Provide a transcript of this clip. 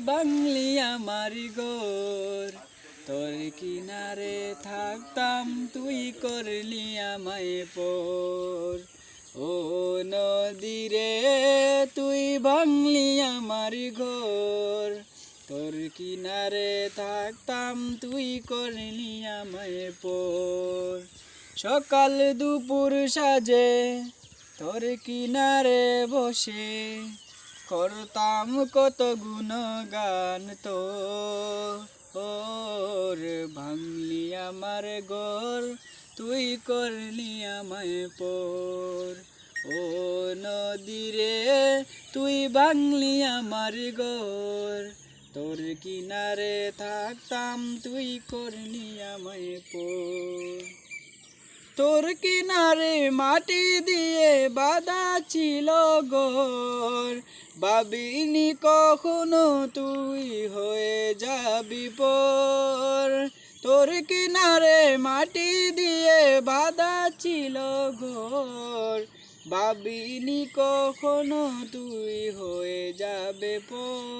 ভাঙলি আমার গোর। তোর কিনারে থাকতাম তুই করলি আমায় পর। ও নদীরে তুই ভাঙলি আমার ঘর তোর কিনারে থাকতাম তুই করলি আমায় পর। সকাল দুপুর সাজে তোর কিনারে বসে করতাম কত গুণগান তো। ওর ভাঙলি আমার গর, তুই করলি আমায় পর। ও নদীরে তুই ভাঙলি আমার গর, তোর কিনারে থাকতাম তুই করলি আমায় পর। তোর কিনারে মাটি দিয়ে বাঁধা ছিল গোর। ভাবিনি কখনো তুই হয়ে যাবি পর। তোর কিনারে মাটি দিয়ে বাঁধা ছিল ঘোর ভাবিনি কখনো তুই হয়ে যাবে পর।